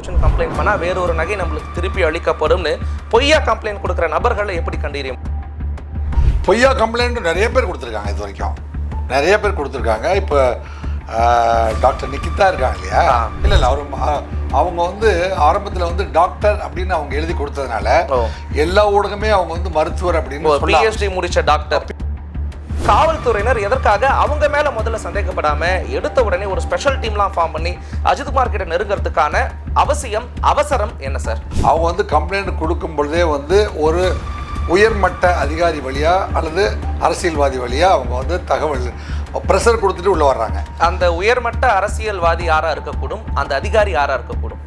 போச்சுன்னு கம்ப்ளைண்ட் பண்ணா வேற ஒரு நகை நம்மளுக்கு திருப்பி அளிக்கப்படும்னு பொய்யா கம்ப்ளைண்ட் கொடுக்குற நபர்களை எப்படி கண்டறியும்? பொய்யா கம்ப்ளைண்ட் நிறைய பேர் கொடுத்துருக்காங்க இது வரைக்கும். நிறைய பேர் கொடுத்துருக்காங்க. இப்போ டாக்டர் நிக்கிதா இருக்காங்க இல்லையா. இல்லை இல்லை அவர் அவங்க வந்து ஆரம்பத்தில் வந்து டாக்டர் அப்படின்னு அவங்க எழுதி கொடுத்ததுனால. எல்லா ஊடகமே அவங்க வந்து மருத்துவர் அப்படின்னு பிஎஸ்டி முடிச்ச டாக்டர். காவல்துறையினர் எதற்காக அவங்க மேல முதல்ல சந்தேகப்படாம எடுத்த உடனே ஒரு ஸ்பெஷல் டீம்லாம் ஃபார்ம் பண்ணி அஜித்குமார் கிட்ட நெருங்கிறதுக்கான அவசியம் அவசரம் என்ன சார் அவங்க வந்து கம்ப்ளைண்ட் கொடுக்கும் பொழுதே வந்து ஒரு உயர்மட்ட அதிகாரி வழியா அல்லது அரசியல்வாதி வழியா அவங்க வந்து தகவல் ப்ரெஷர் கொடுத்துட்டு உள்ள வர்றாங்க. அந்த உயர்மட்ட அரசியல்வாதி யாரா இருக்கக்கூடும்? அந்த அதிகாரி யாரா இருக்கக்கூடும்?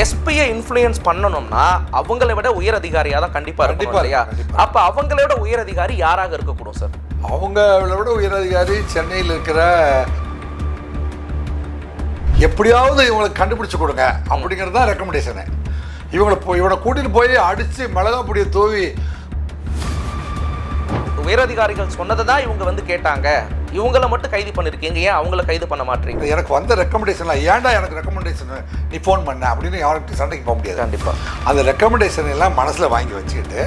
எஸ்பியை இன்ஃப்ளூயன்ஸ் பண்ணணும்னா அவங்களை விட உயர் அதிகாரியா தான் கண்டிப்பா இருக்கணும் கண்டிப்பா, இல்லையா. அப்ப அவங்களை விட உயர் அதிகாரி யாராக இருக்கக்கூடும் சார் அவங்கள விட உயர் அதிகாரி சென்னையில் இருக்கிற எப்படியாவது இவங்களுக்கு கண்டுபிடிச்சு கொடுங்க. அப்படிங்கிறது தான் ரெக்கமெண்டேஷனு இவங்களை போய் இவனை கூட்டிட்டு போய் அடிச்சு மிளகா பொடியை தூவி உயர் அதிகாரிகள் சொன்னதை தான் இவங்க வந்து கேட்டாங்க. இவங்கள மட்டும் கைது பண்ணிருக்கீங்க. ஏன் அவங்கள கைது பண்ண மாட்டீங்க? எனக்கு வந்த ரெக்கமெண்டேஷன்லாம் ஏன்டா எனக்கு ரெக்கமெண்டேஷன் நீ ஃபோன் பண்ண அப்படின்னு யாருக்கு சண்டைக்கு போக முடியாது. கண்டிப்பா. அந்த ரெக்கமெண்டேஷன் எல்லாம் மனசில் வாங்கி வச்சுக்கிட்டு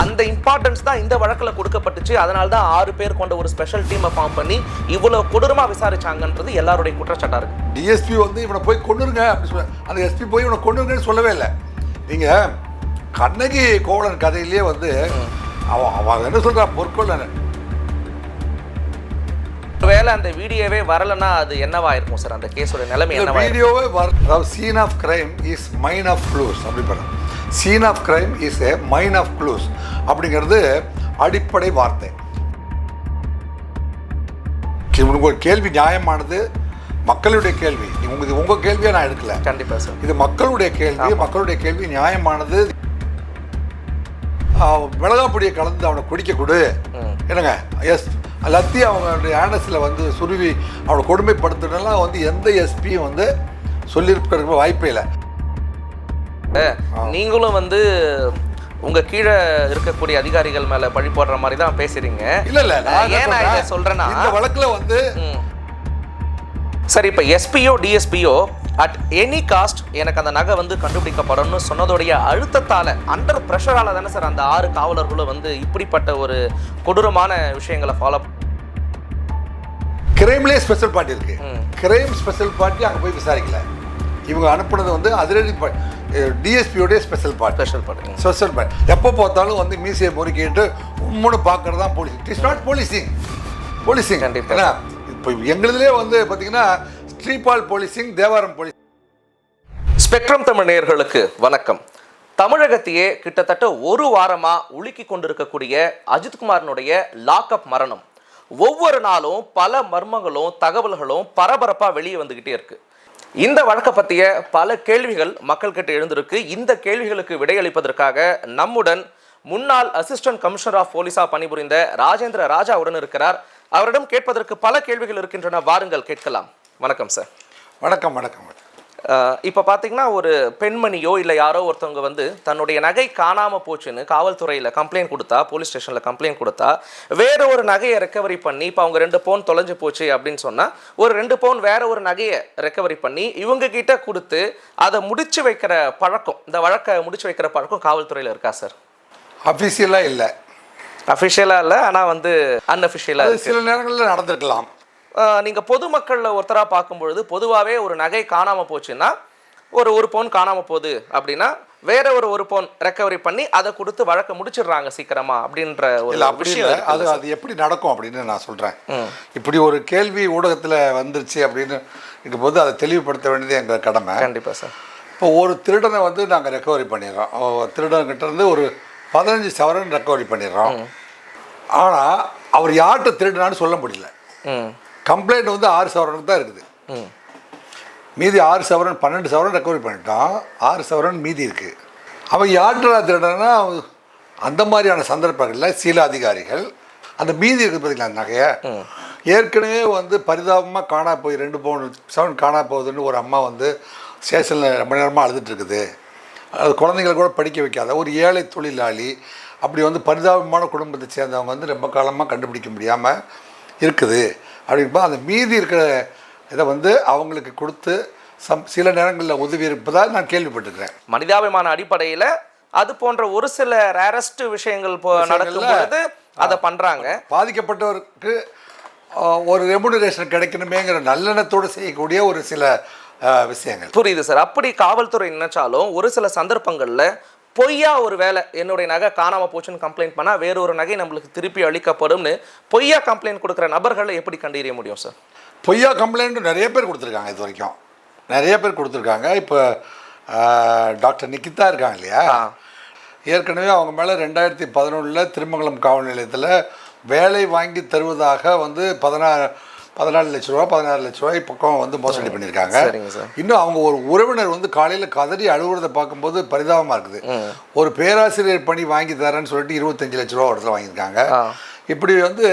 அந்த இம்பார்ட்டன்ஸ் தான் இந்த வழக்குல கொடுக்கப்பட்டுச்சு. அதனால தான் ஆறு பேர் கொண்ட ஒரு ஸ்பெஷல் டீமை ஃபார்ம் பண்ணி இவ்வளவு கொடூரமா விசாரிச்சாங்கன்றது எல்லாருடைய குற்றச்சாட்டா இருக்கு. டிஎஸ்பி வந்து இவனை போய் கொண்டுருங்க அப்படி சொல்ல அந்த எஸ்பி போய் இவனை கொண்டுருங்கன்னு சொல்லவே இல்லை. நீங்கள் கண்ணகி கோவலன் கதையிலேயே வந்து அவன் அவன் என்ன சொல்கிறான் பொற்கொள்ளன் ஒருவேளை அந்த வீடியோவே வரலன்னா அது என்னவா இருக்கும் சார்? அந்த கேஸோட நிலைமை என்னவா வீடியோவே வர அதாவது scene of crime is mine of clues அப்படி பண்ணுறோம் scene of crime is a mine of clues அப்படிங்கிறது அடிப்படை வார்த்தை. உங்க கேள்வி நியாயமானது? மக்களுடைய கேள்வி. உங்க இது உங்க கேள்வியை நான் எடுக்கல. கண்டிப்பா சார். இது மக்களுடைய கேள்வி மக்களுடைய கேள்வி நியாயமானது. ஆஹ், மிளகாப் பொடியை கலந்து அவனை குடிக்க கொடு. என்னங்க? எஸ். எல்லாத்தையும் அவங்களுடைய ஆனஸில் வந்து சுருவி அவனை கொடுமைப்படுத்துனெல்லாம் வந்து எந்த எஸ்பியும் வந்து சொல்லியிருக்க வாய்ப்பே இல்லை. நீங்களும் வந்து உங்க கீழே இருக்கக்கூடிய அதிகாரிகள் மேல பழி போடுற மாதிரி தான் பேசுறீங்க. இல்ல இல்ல. ஏன் நான் இதை சொல்றேன், சொல்றேன்னா இந்த வழக்குல வந்து. சரி இப்போ எஸ்பியோ டிஎஸ்பியோ அட் எனி காஸ்ட் எனக்கு அந்த நகை வந்து கண்டுபிடிக்கப்படணும்னு சொன்னதோடைய அழுத்தத்தால அண்டர் ப்ரெஷரால தானே சார் அந்த ஆறு காவலர்களும் வந்து இப்படிப்பட்ட ஒரு கொடூரமான விஷயங்களை ஃபாலோ கிரைம்லேயே ஸ்பெஷல் பார்ட்டி இருக்கு. கிரைம் ஸ்பெஷல் பார்ட்டி அங்கே போய் விசாரிக்கல. இவங்க அனுப்புனது வந்து அதிரடி டிஎஸ்பியோடைய ஸ்பெஷல் பார்ட்டி ஸ்பெஷல் பண்ணுங்க ஸ்பெஷல் பார்ட்டி எப்போ பார்த்தாலும் வந்து மீசையை முறுக்கிட்டு உம்முன்னு பார்க்கறது தான் police it is not policing policing கண்டிப்பா. ஏன்னா இப்போ எங்களுதுலேயே வந்து பார்த்தீங்கன்னா Sripal policing Devaram police spectrum Tamil நேயர்களுக்கு வணக்கம். தமிழகத்தையே கிட்டத்தட்ட ஒரு வாரமா உலுக்கி கொண்டிருக்கக்கூடிய அஜித்குமாரனுடைய லாக்அப் மரணம். ஒவ்வொரு நாளும் பல மர்மங்களும் தகவல்களும் பரபரப்பாக வெளியே வந்துக்கிட்டே இருக்கு. இந்த வழக்கை பற்றிய பல கேள்விகள் மக்கள்கிட்ட எழுந்திருக்கு. இந்த கேள்விகளுக்கு விடையளிப்பதற்காக நம்முடன் முன்னாள் அசிஸ்டன்ட் கமிஷனர் ஆஃப் போலீஸாக பணிபுரிந்த ராஜேந்திர ராஜாவுடன் இருக்கிறார். அவரிடம் கேட்பதற்கு பல கேள்விகள் இருக்கின்றன. வாருங்கள் கேட்கலாம். வணக்கம் சார் வணக்கம் வணக்கம். இப்போ பார்த்தீங்கன்னா ஒரு பெண்மணியோ இல்லை யாரோ ஒருத்தவங்க வந்து தன்னுடைய நகை காணாமல் போச்சுன்னு காவல்துறையில் கம்ப்ளைண்ட் கொடுத்தா போலீஸ் ஸ்டேஷனில் கம்ப்ளைண்ட் கொடுத்தா வேற ஒரு நகையை ரெக்கவரி பண்ணி இப்போ அவங்க ரெண்டு பவுன் தொலைஞ்சு போச்சு அப்படின்னு சொன்னால் ஒரு ரெண்டு பவுன் வேற ஒரு நகையை ரெக்கவரி பண்ணி இவங்க கிட்ட கொடுத்து அதை முடிச்சு வைக்கிற பழக்கம் இந்த வழக்கை முடிச்சு வைக்கிற பழக்கம் காவல்துறையில் இருக்கா சார் அஃபிஷியலாக இல்லை. அஃபிஷியலாக இல்லை ஆனால் வந்து அன்அஃபிஷியலாக சில நேரங்களில் நடந்திருக்கலாம். நீங்கள் பொதுமக்களில் ஒருத்தராக பார்க்கும்பொழுது பொதுவாகவே ஒரு நகை காணாமல் போச்சுன்னா ஒரு ஒரு பவுன் காணாமல் போகுது அப்படின்னா வேற ஒரு ஒரு பவுன் ரெக்கவரி பண்ணி அதை கொடுத்து வழக்க முடிச்சிடுறாங்க சீக்கிரமா அப்படின்ற ஒரு அப்படி அது? அது எப்படி நடக்கும் அப்படின்னு நான் சொல்கிறேன் இப்படி ஒரு கேள்வி ஊடகத்தில் வந்துருச்சு அப்படின்னு இருக்கும்போது அதை தெளிவுபடுத்த வேண்டியது எங்கள் கடமை. கண்டிப்பா சார். இப்போ ஒரு திருடனை வந்து நாங்கள் ரெக்கவரி பண்ணிடுறோம். திருடன்கிட்ட இருந்து ஒரு பதினஞ்சு சவரன் ரெக்கவரி பண்ணிடுறோம். ஆனால் அவர் யார்கிட்ட திருடினான்னு சொல்ல முடியல. ம். கம்ப்ளைண்ட் வந்து ஆறு சவரனுக்கு தான் இருக்குது. மீதி ஆறு சவரன் பன்னெண்டு சவரன் ரெக்கவரி பண்ணிட்டான். ஆறு சவரன் மீதி இருக்குது அவன் யார்கிட்ட திருடனா அந்த மாதிரியான சந்தர்ப்பங்களில் சில அதிகாரிகள் அந்த மீதி இருக்குது பார்த்தீங்களா அந்த நகையை? ஏற்கனவே வந்து பரிதாபமாக காணா போய் ரெண்டு பவுன் சவரன் காணா போகுதுன்னு ஒரு அம்மா வந்து ஸ்டேஷனில் ரொம்ப நேரமாக அழுதுட்டு இருக்குது. அது குழந்தைங்களை கூட படிக்க வைக்காத ஒரு ஏழை தொழிலாளி அப்படி வந்து பரிதாபமான குடும்பத்தை சேர்ந்தவங்க வந்து ரொம்ப காலமாக கண்டுபிடிக்க முடியாமல் இருக்குது. அப்படின்பா அந்த மீதி இருக்கிற இதை வந்து அவங்களுக்கு கொடுத்து சம் சில நேரங்களில் உதவி இருப்பதாக நான் கேள்விப்பட்டிருக்கிறேன். மனிதாபிமான அடிப்படையில அது போன்ற ஒரு சில ரேரஸ்ட் விஷயங்கள் போ- நடக்கும் பொழுது அதை பண்றாங்க. பாதிக்கப்பட்டவருக்கு ஒரு ரெமுனரேஷன் கிடைக்கணுமேங்கிற நல்லெண்ணத்தோடு செய்யக்கூடிய ஒரு சில விஷயங்கள். புரியுது சார். அப்படி காவல்துறை நினைச்சாலும் ஒரு சில சந்தர்ப்பங்கள்ல பொய்யா ஒரு வேலை. என்னுடைய நகை காணாம போச்சுன்னு கம்ப்ளைண்ட் பண்ணா வேற ஒரு நகை நம்மளுக்கு திருப்பி அளிக்கப்படும்னு பொய்யா கம்ப்ளைண்ட் கொடுக்குற நபர்களை எப்படி கண்டறிய முடியும் சார் பொய்யா கம்ப்ளைண்ட் நிறைய பேர் கொடுத்துருக்காங்க இது வரைக்கும். நிறைய பேர் கொடுத்துருக்காங்க. இப்போ டாக்டர் நிக்கிதா இருக்காங்க இல்லையா. ஏற்கனவே அவங்க மேலே ரெண்டாயிரத்தி பதினொன்றில் திருமங்கலம் காவல் நிலையத்தில் வேலை வாங்கி தருவதாக வந்து பதினாறு பதினாலு லட்ச ரூபா பதினாறு லட்ச ரூபாய் பக்கம் வந்து மோசடி பண்ணியிருக்காங்க. இன்னும் அவங்க ஒரு உறவினர் வந்து காலையில் கதறி அழுகுறதை பார்க்கும்போது பரிதாபமாக இருக்குது. ஒரு பேராசிரியர் பணி வாங்கி தரேன்னு சொல்லிட்டு இருபத்தஞ்சு லட்ச ரூபா இடத்துல வாங்கியிருக்காங்க. இப்படி வந்து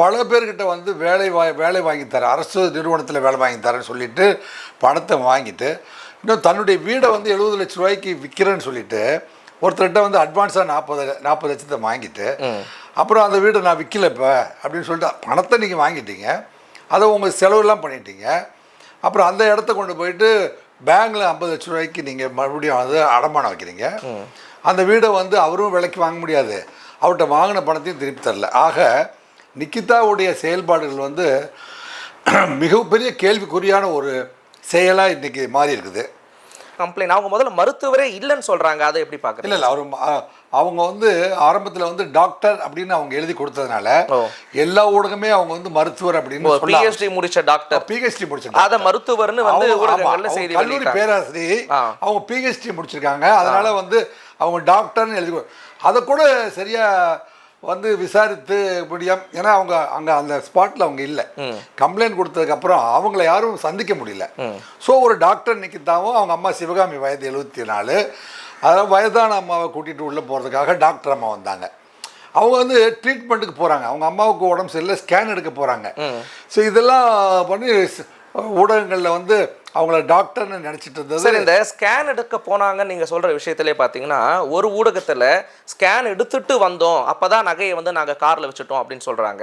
பல பேர்கிட்ட வந்து வேலை வா வேலை வாங்கி தரேன் அரசு நிறுவனத்தில் வேலை வாங்கி தரேன்னு சொல்லிட்டு பணத்தை வாங்கிட்டு இன்னும் தன்னுடைய வீடை வந்து எழுபது லட்ச ரூபாய்க்கு விற்கிறேன்னு சொல்லிட்டு ஒருத்தர்கிட்ட வந்து அட்வான்ஸாக நாற்பது நாற்பது லட்சத்தை வாங்கிட்டு அப்புறம் அந்த வீடை நான் விற்கல இப்போ அப்படின்னு சொல்லிட்டு பணத்தை நீங்கள் வாங்கிட்டீங்க. அதை உங்கள் செலவெல்லாம் பண்ணிட்டீங்க. அப்புறம் அந்த இடத்த கொண்டு போயிட்டு பேங்கில் ஐம்பது லட்ச ரூபாய்க்கு நீங்கள் மறுபடியும் வந்து அடமானம் வைக்கிறீங்க. அந்த வீடை வந்து அவரும் விலைக்கு வாங்க முடியாது. அவர்கிட்ட வாங்கின பணத்தையும் திருப்பி தரல. ஆக நிக்கிதாவுடைய செயல்பாடுகள் வந்து மிகப்பெரிய கேள்விக்குறியான ஒரு செயலாக இன்றைக்கி மாறி இருக்குது. கம்ப்ளைண்ட் அவங்க முதல்ல மருத்துவரே இல்லைன்னு சொல்றாங்க. அதை எப்படி பாக்குறீங்க இல்லை இல்லை அவர் அவங்க வந்து ஆரம்பத்தில் வந்து டாக்டர் அப்படின்னு அவங்க எழுதி கொடுத்ததுனால. எல்லா ஊடகமே அவங்க வந்து மருத்துவர் அப்படின்னு பிஹெச்டி முடிச்ச டாக்டர். பிஹெச்டி முடிச்சிருக்காங்க அத மருத்துவர்னு வந்து ஊடகங்கள்ல செய்தி கல்லூரி ஆ. அவங்க பிஹெச்டி முடிச்சிருக்காங்க. அதனால வந்து அவங்க டாக்டர்னு எழுதி அதை கூட சரியா வந்து விசாரித்து முடியும் ஏன்னா அவங்க அங்க அந்த ஸ்பாட்ல அவங்க இல்லை. கம்ப்ளைண்ட் கொடுத்ததுக்கு அப்புறம் அவங்கள யாரும் சந்திக்க முடியல. ஸோ ஒரு டாக்டர் நிக்கிதாவும் அவங்க அம்மா சிவகாமி வயது எழுபத்தி நாலு. அதாவது வயதான அம்மாவை கூட்டிட்டு உள்ள போறதுக்காக டாக்டர் அம்மா வந்தாங்க. அவங்க வந்து ட்ரீட்மெண்ட்டுக்கு போகிறாங்க அவங்க அம்மாவுக்கு உடம்பு சரியில்லை ஸ்கேன் எடுக்க போகிறாங்க ஸோ இதெல்லாம் பண்ணி ஊடகங்களில் வந்து அவங்கள டாக்டர்னு நினச்சிட்டு இருந்தது. சார் இந்த ஸ்கேன் எடுக்க போனாங்கன்னு நீங்க சொல்ற விஷயத்திலே பாத்தீங்கன்னா ஒரு ஊடகத்துல ஸ்கேன் எடுத்துட்டு வந்தோம் அப்பதான் நகையை வந்து நாங்க கார்ல வச்சுட்டோம் அப்படின்னு சொல்றாங்க.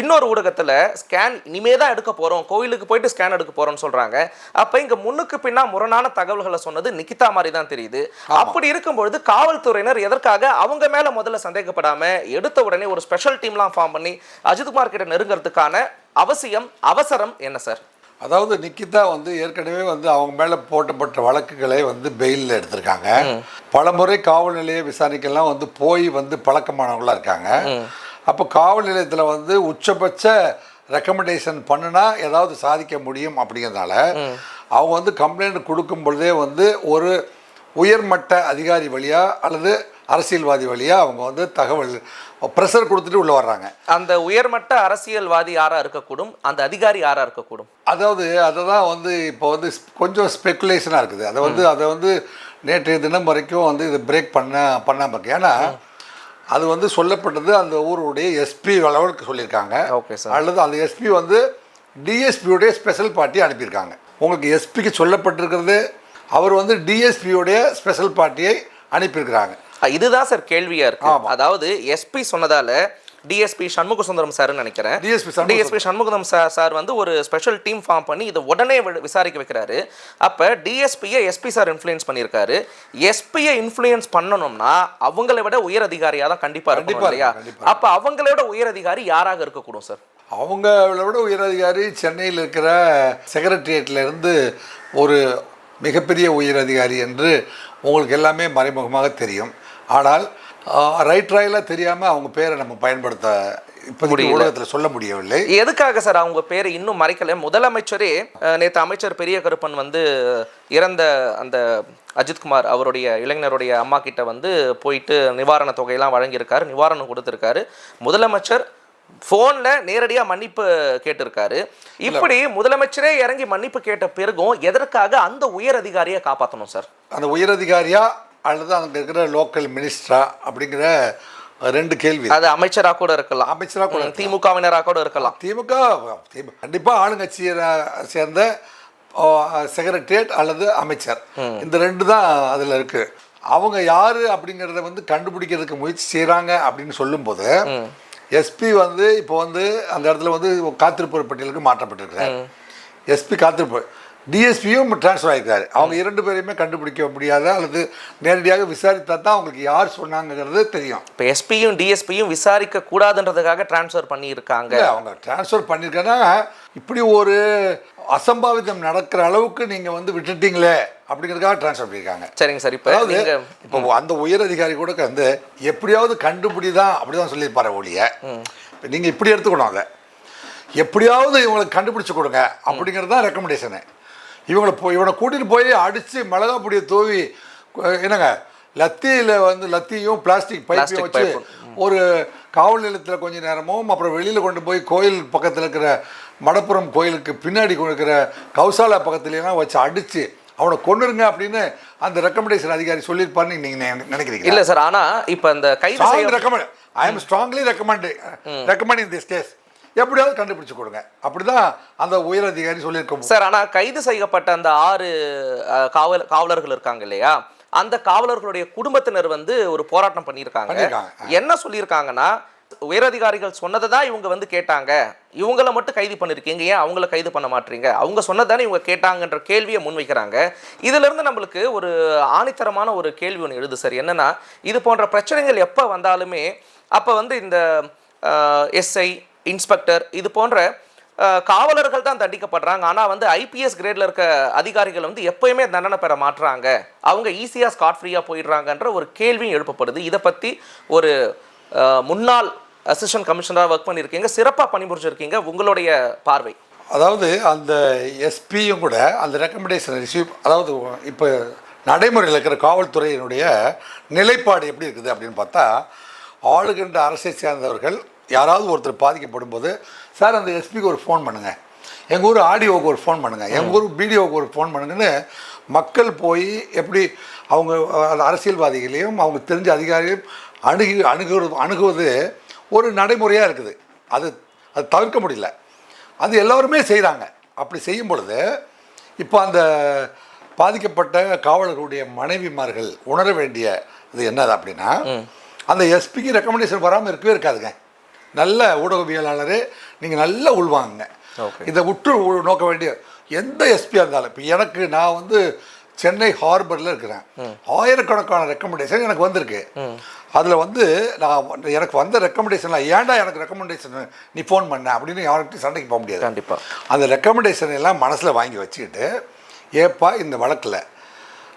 இன்னொரு ஊடகத்துல ஸ்கேன் இனிமே தான் எடுக்க போறோம் கோயிலுக்கு போயிட்டு ஸ்கேன் எடுக்க போறோம்னு சொல்றாங்க. அப்ப இங்க முன்னுக்கு பின்னா முரணான தகவல்களை சொன்னது நிக்கிதா மாதிரி தான் தெரியுது. அப்படி இருக்கும்பொழுது காவல்துறையினர் எதற்காக அவங்க மேல முதல்ல சந்தேகப்படாம எடுத்த உடனே ஒரு ஸ்பெஷல் டீம்லாம் ஃபார்ம் பண்ணி அஜித்குமார் கிட்ட நெருங்கிறதுக்கான அவசியம் அவசரம் என்ன சார்? அதாவது நிக்கிதா வந்து ஏற்கனவே வந்து அவங்க மேலே போட்டப்பட்ட வழக்குகளை வந்து பெயிலில் எடுத்திருக்காங்க. பல முறை காவல் நிலைய விசாரணைக்கெல்லாம் வந்து போய் வந்து பழக்கமானவங்களாக இருக்காங்க. அப்போ காவல் நிலையத்தில் வந்து உச்சபட்ச ரெக்கமெண்டேஷன் பண்ணுனா ஏதாவது சாதிக்க முடியும் அப்படிங்கிறதுனால அவங்க வந்து கம்ப்ளைண்ட் கொடுக்கும் பொழுதே வந்து ஒரு உயர்மட்ட அதிகாரி வழியாக அல்லது அரசியல்வாதி வழியாக அவங்க வந்து தகவல் ப்ரெஷர் கொடுத்துட்டு உள்ள வர்றாங்க. அந்த உயர்மட்ட அரசியல்வாதி யாரா இருக்கக்கூடும்? அந்த அதிகாரி யாரா இருக்கக்கூடும்? அதாவது அதை தான் வந்து இப்போ வந்து கொஞ்சம் ஸ்பெக்குலேஷனாக இருக்குது. அதை வந்து அதை வந்து நேற்றைய தினம் வரைக்கும் வந்து இது பிரேக் பண்ண பண்ணாமல் இருக்கு. ஏன்னா அது வந்து சொல்லப்பட்டது அந்த ஊருடைய எஸ்பி அளவுக்கு சொல்லியிருக்காங்க. ஓகே சார் அல்லது அந்த எஸ்பி வந்து டிஎஸ்பியோடைய ஸ்பெஷல் பார்ட்டி அனுப்பியிருக்காங்க. உங்களுக்கு எஸ்பிக்கு சொல்லப்பட்டிருக்கிறது அவர் வந்து டிஎஸ்பியோடைய ஸ்பெஷல் பார்ட்டியை அனுப்பியிருக்கிறாங்க. இதுதான் சார் கேள்வியா இருக்கு. அதாவது எஸ்பி சொன்னதால டிஎஸ்பி சண்முக சுந்தரம் சார்னு நினைக்கிறேன். Shanmuga DSP Shanmugam sir sir வந்து ஒரு ஸ்பெஷல் டீம் ஃபார்ம் பண்ணி இதை உடனே விசாரிக்க வைக்கிறாரு. அப்ப டிஎஸ்பியை எஸ்பி சார் இன்ஃப்ளூயன்ஸ் பண்ணியிருக்காரு. எஸ்பியை இன்ஃப்ளூயன்ஸ் பண்ணணும்னா அவங்களை விட உயர் அதிகாரியா தான் கண்டிப்பா இருக்கணும் கண்டிப்பா இல்லையா? அப்ப அவங்களை விட உயர் அதிகாரி யாராக இருக்கக்கூடும் சார் அவங்கள விட உயரதிகாரி சென்னையில் இருக்கிற செக்ரட்டரியேட்ல இருந்து ஒரு மிகப்பெரிய உயரதிகாரி என்று உங்களுக்கு எல்லாமே மறைமுகமாக தெரியும். ஆனால் ரைட் ராயிலாக தெரியாமல் அவங்க பேரை நம்ம பயன்படுத்த இப்போதைக்கு முடியல. ஊடகத்தில் சொல்ல முடியவில்லை. எதுக்காக சார் அவங்க பேரை இன்னும் மறைக்கல? முதலமைச்சரே நேத்து அமைச்சர் பெரிய கருப்பன் வந்து இறந்த அந்த அஜித்குமார் அவருடைய இளைஞருடைய அம்மா கிட்ட வந்து போயிட்டு நிவாரண தொகையெல்லாம் வழங்கியிருக்காரு நிவாரணம் கொடுத்திருக்காரு. முதலமைச்சர் ஃபோன்ல நேரடியா மன்னிப்பு கேட்டிருக்காரு. இப்படி முதலமைச்சரே இறங்கி மன்னிப்பு கேட்ட பிறகும் எதற்காக அந்த உயர் அதிகாரியை காப்பாற்றணும் சார்? அந்த உயரதிகாரியா அல்லது அங்கே இருக்கிற லோக்கல் மினிஸ்டரா அப்படிங்கிற ரெண்டு கேள்வி அது அமைச்சரா கூட இருக்கலாம். அமைச்சராக கூட ம், திமுகவினரா கூட இருக்கலாம். திமுக கண்டிப்பாக ஆளுங்கட்சியை சேர்ந்த செக்ரட்டரியேட் அல்லது அமைச்சர். இந்த ரெண்டு தான் அதில் இருக்கு. அவங்க யாரு அப்படிங்கிறத வந்து கண்டுபிடிக்கிறதுக்கு முயற்சி செய்கிறாங்க அப்படின்னு சொல்லும்போது எஸ்பி வந்து இப்போ வந்து அந்த இடத்துல வந்து காத்திருப்போர் பட்டியலுக்கு மாற்றப்பட்டிருக்கிறார். எஸ்பி காத்திருப்பு டிஎஸ்பியும் ட்ரான்ஸ்ஃபர் ஆகிருக்காரு அவங்க இரண்டு பேரையுமே கண்டுபிடிக்க முடியாத? அல்லது நேரடியாக விசாரித்தா தான் அவங்களுக்கு யார் சொன்னாங்கிறது தெரியும். இப்போ எஸ்பியும் டிஎஸ்பியும் விசாரிக்க கூடாதுன்றதுக்காக டிரான்ஸ்ஃபர் பண்ணியிருக்காங்க. அவங்க ட்ரான்ஸ்ஃபர் பண்ணியிருக்காங்கன்னா இப்படி ஒரு அசம்பாவிதம் நடக்கிற அளவுக்கு நீங்கள் வந்து விட்டுட்டீங்களே அப்படிங்கிறதுக்காக ட்ரான்ஸ்ஃபர் பண்ணியிருக்காங்க. சரிங்க சார் இப்போ அதாவது இப்போ அந்த உயர் அதிகாரி கூட வந்து எப்படியாவது கண்டுபிடிதான் அப்படிதான் சொல்லியிருப்பாரு ஒழிய இப்போ நீங்கள் இப்படி எடுத்துக்கணும் அதை. எப்படியாவது இவங்களுக்கு கண்டுபிடிச்சு கொடுங்க அப்படிங்கிறது தான் ரெக்கமெண்டேஷனு இவங்களை போய் இவனை கூட்டிகிட்டு போய் அடித்து மிளகா பொடியை தூவி என்னங்க லத்தியில் வந்து லத்தியும் பிளாஸ்டிக் பைப்பையும் வச்சு. ஒரு காவல் நிலையத்தில் கொஞ்ச நேரமும் அப்புறம் வெளியில் கொண்டு போய் கோயில் பக்கத்தில் இருக்கிற மடப்புறம் கோயிலுக்கு பின்னாடி இருக்கிற கௌசாலா பக்கத்துலலாம் வச்சு அடித்து அவனை கொன்னுருங்க அப்படின்னு அந்த ரெக்கமெண்டேஷன் அதிகாரி சொல்லியிருப்பாருன்னு நீங்கள் நினைக்கிறீங்க இல்ல சார் ஆனா இப்ப கைது ஸ்ட்ராங் செய்ய recommend I am strongly recommend recommend in this case எப்படியாவது கண்டுபிடிச்சு கொடுங்க. அப்படிதான் அந்த உயர் அதிகாரி சொல்லியிருக்கோம் சார் ஆனா கைது செய்யப்பட்ட அந்த ஆறு காவல் காவலர்கள் இருக்காங்க இல்லையா? அந்த காவலர்களுடைய குடும்பத்தினர் வந்து ஒரு போராட்டம் பண்ணியிருக்காங்க. பண்ணியிருக்காங்க. என்ன சொல்லியிருக்காங்கன்னா உயரதிகாரிகள் சொன்னதை தான் இவங்க வந்து கேட்டாங்க. இவங்கள மட்டும் கைது பண்ணிருக்கீங்க. ஏன் அவங்கள கைது பண்ண மாட்டீங்க? அவங்க சொன்னதானே இவங்க கேட்டாங்கன்ற கேள்வியை முன்வைக்கிறாங்க. இதுல இருந்து நம்மளுக்கு ஒரு ஆணித்தரமான ஒரு கேள்வி ஒன்று எழுது சார். என்னன்னா இது போன்ற பிரச்சனைகள் எப்போ வந்தாலுமே அப்போ வந்து இந்த எஸ்ஐ இன்ஸ்பெக்டர் இது போன்ற காவலர்கள் தான் தண்டிக்கப்படுறாங்க. ஆனால் வந்து ஐபிஎஸ் கிரேடில் இருக்க அதிகாரிகள் வந்து எப்பயுமே தண்டனை பெற மாட்டுறாங்க அவங்க ஈஸியாக ஸ்காட் ஃப்ரீயாக போயிடுறாங்கன்ற ஒரு கேள்வியும் எழுப்பப்படுது. இதை பற்றி ஒரு முன்னாள் அசிஸ்டன்ட் கமிஷனராக ஒர்க் பண்ணியிருக்கீங்க சிறப்பாக பணிபுரிஞ்சிருக்கீங்க. உங்களுடைய பார்வை. அதாவது அந்த எஸ்பியும் கூட அந்த ரெக்கமெண்டேஷன் ரிசீவ் அதாவது இப்போ நடைமுறையில் இருக்கிற காவல்துறையினுடைய நிலைப்பாடு எப்படி இருக்குது அப்படின்னு பார்த்தா ஆளுகின்ற அரசை சேர்ந்தவர்கள் யாராவது ஒருத்தர் பாதிக்கப்படும் போது சார் அந்த எஸ்பிக்கு ஒரு ஃபோன் பண்ணுங்கள் எங்கள் ஊர் ஆடியோவுக்கு ஒரு ஃபோன் பண்ணுங்கள் எங்கள் ஊர் பிடிஓவுக்கு ஒரு ஃபோன் பண்ணுங்கன்னு மக்கள் போய் எப்படி அவங்க அஹ், அரசியல்வாதிகளையும் அவங்க தெரிஞ்ச அதிகாரிகளையும் அணுகி அணுகுவது அணுகுவது ஒரு நடைமுறையாக இருக்குது. அது அது தவிர்க்க முடியல. அது எல்லோருமே செய்கிறாங்க அப்படி செய்யும் பொழுது இப்போ அந்த பாதிக்கப்பட்ட காவலர்களுடைய மனைவிமார்கள் உணர வேண்டிய இது என்னது அப்படின்னா அந்த எஸ்பிக்கு ரெக்கமெண்டேஷன் வராமல் இருக்கவே இருக்காதுங்க. நல்ல ஊடகவியலாளரே நீங்கள் நல்லா Okay. இதை உற்று நோக்க வேண்டிய எந்த எஸ்பியாக இருந்தாலும் இப்போ எனக்கு நான் வந்து சென்னை ஹார்பரில் இருக்கிறேன். ஆயிரக்கணக்கான ரெக்கமெண்டேஷன் எனக்கு வந்திருக்கு. அதில் வந்து நான் எனக்கு வந்த ரெக்கமெண்டேஷன்லாம் ஏன்டா எனக்கு ரெக்கமெண்டேஷன் நீ ஃபோன் பண்ண? அப்படின்னு யார்கிட்டையும் சண்டைக்கு போக முடியாது. கண்டிப்பாக அந்த ரெக்கமெண்டேஷன் எல்லாம் மனசில் வாங்கி வச்சுக்கிட்டு ஏப்பா இந்த வழக்கில்?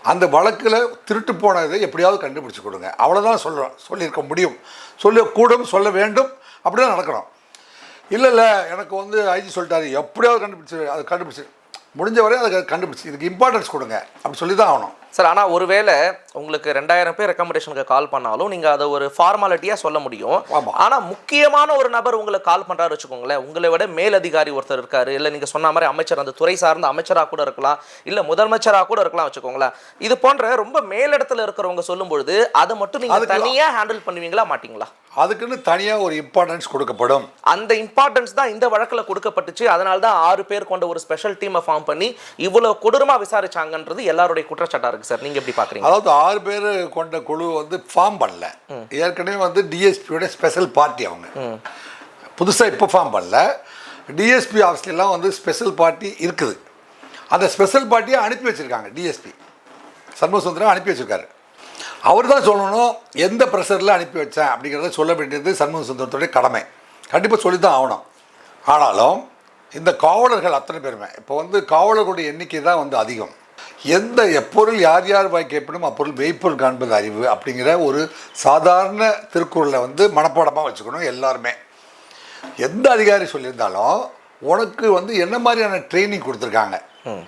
அந்த வழக்கில் திருட்டு போனதை எப்படியாவது கண்டுபிடிச்சு கொடுங்க. அவ்வளோதான் சொல்ல சொல்லியிருக்க முடியும். சொல்லக்கூடும் சொல்ல வேண்டும். அப்படிதான் நடக்கணும். இல்லை இல்லை எனக்கு வந்து ஐஜி சொல்லிட்டாரு. எப்படியாவது கண்டுபிடிச்சி அது கண்டுபிடிச்சி. முடிஞ்ச வரை அதை கண்டுபிடிச்சு இதுக்கு இம்பார்ட்டன்ஸ் கொடுங்க. அப்படி சொல்லி தான் ஆகணும். சார் ஆனால் ஒருவேளை உங்களுக்கு ரெண்டாயிரம் பேர் ரெக்கமெண்டேஷனுக்கு கால் பண்ணாலும் நீங்கள் அதை ஒரு ஃபார்மாலிட்டியாக சொல்ல முடியும். ஆனால் முக்கியமான ஒரு நபர் உங்களுக்கு கால் பண்ணுறாரு வச்சுக்கோங்களேன் உங்களை விட மேல் அதிகாரி ஒருத்தர் இருக்காரு இல்லை நீங்கள் சொன்ன மாதிரி அமைச்சர் அந்த துறை சார்ந்த அமைச்சராக கூட இருக்கலாம் இல்லை முதலமைச்சராக கூட இருக்கலாம் வச்சுக்கோங்களேன். இது போன்ற ரொம்ப மேலிடத்துல இருக்கிறவங்க சொல்லும் பொழுது அதை மட்டும் நீங்கள் தனியாக ஹேண்டில் பண்ணுவீங்களா மாட்டீங்களா? அதுக்குன்னு தனியாக ஒரு இம்பார்ட்டன்ஸ் கொடுக்கப்படும். அந்த இம்பார்ட்டன்ஸ் தான் இந்த வழக்கில் கொடுக்கப்பட்டுச்சு. அதனால தான் ஆறு பேர் கொண்ட ஒரு ஸ்பெஷல் டீமை ஃபார்ம் பண்ணி இவ்வளோ கொடூரமா விசாரிச்சாங்கன்றது எல்லாருடைய குற்றச்சாட்டா இருக்கு சார் நீங்க எப்படி பாக்குறீங்க? அதாவது ஆறு பேர் கொண்ட குழு வந்து ஃபார்ம் பண்ணல. ஏற்கனவே வந்து டிஎஸ்பியோட ஸ்பெஷல் பார்ட்டி அவங்க. புதுசாக இப்போ ஃபார்ம் பண்ணல. டிஎஸ்பி ஆஃபீஸ்லாம் வந்து ஸ்பெஷல் பார்ட்டி இருக்குது. அந்த ஸ்பெஷல் பார்ட்டியை அனுப்பி வச்சுருக்காங்க டிஎஸ்பி சண்முகசுந்தரம் அனுப்பி வச்சிருக்காரு. அவர் தான் சொல்லணும் எந்த ப்ரெஷரில் அனுப்பி வச்சேன் அப்படிங்கிறத சொல்ல வேண்டியது சண்முகசுந்தரத்துடைய கடமை. கண்டிப்பாக சொல்லி தான் ஆகணும். ஆனாலும் இந்த காவலர்கள் அத்தனை பேருமே. இப்போ வந்து காவலர்களுடைய எண்ணிக்கை தான் வந்து அதிகம். எந்த எப்பொருள் யார் யார் வாய் கேட்பணும் அப்பொருள் மெய்ப்பொருள் காண்பது அறிவு அப்படிங்கிற ஒரு சாதாரண திருக்குறளை வந்து மனப்பாடமாக வச்சுக்கணும் எல்லாருமே. எந்த அதிகாரி சொல்லியிருந்தாலும் உனக்கு வந்து என்ன மாதிரியான ட்ரைனிங் கொடுத்துருக்காங்க?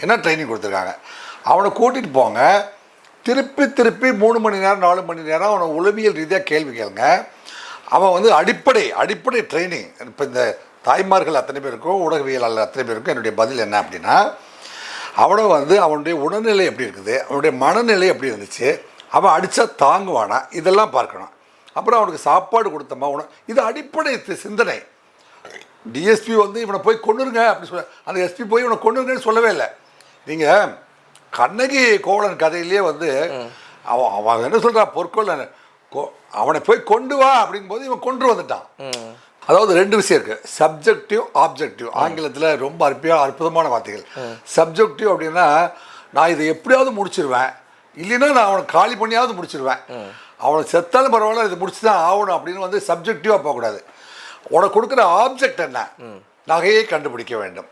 என்ன ட்ரைனிங் கொடுத்துருக்காங்க? அவனை கூட்டிகிட்டு போங்க. திருப்பி திருப்பி மூணு மணி நேரம் நாலு மணி நேரம் அவனை உளவியல் ரீதியாக கேள்வி கேளுங்க. அவன் வந்து அடிப்படை அடிப்படை ட்ரைனிங். இப்போ இந்த தாய்மார்கள் அத்தனை பேருக்கும் ஊடகவியலாளர் அத்தனை பேருக்கும் என்னுடைய பதில் என்ன அப்படின்னா அவனை வந்து அவனுடைய உடல்நிலை எப்படி இருக்குது அவனுடைய மனநிலை எப்படி இருந்துச்சு அவன் அடித்தா தாங்குவானா இதெல்லாம் பார்க்கணும். அப்புறம் அவனுக்கு சாப்பாடு கொடுத்தோமா உன இது அடிப்படை சிந்தனை. டிஎஸ்பி வந்து இவனை போய் கொண்டுருங்க அப்படி சொல்ல அந்த எஸ்பி போய் இவனை கொண்டுருங்கன்னு சொல்லவே இல்லை. நீங்கள் கண்ணகி கோவலன் கதையிலேயே வந்து அவன் அவன் என்ன சொல்கிறான் பொற்கொள்ளன் அவனை போய் கொண்டு வா அப்படிங்கும்போது இவன் கொண்டு வந்துட்டான். அதாவது ரெண்டு விஷயம் இருக்கு. சப்ஜெக்டிவ் ஆப்ஜெக்டிவ் ஆங்கிலத்தில் ரொம்ப அற்புத அற்புதமான வார்த்தைகள். சப்ஜெக்டிவ் அப்படின்னா நான் இதை எப்படியாவது முடிச்சிருவேன். இல்லைன்னா நான் அவனை காலி பண்ணியாவது முடிச்சிருவேன். அவனை செத்தாலும் பரவாயில்ல இதை முடிச்சு தான் ஆகணும் அப்படின்னு வந்து சப்ஜெக்டிவாக போகக்கூடாது. உனக்கு கொடுக்குற ஆப்ஜெக்ட் என்ன? நகையை கண்டுபிடிக்க வேண்டும்.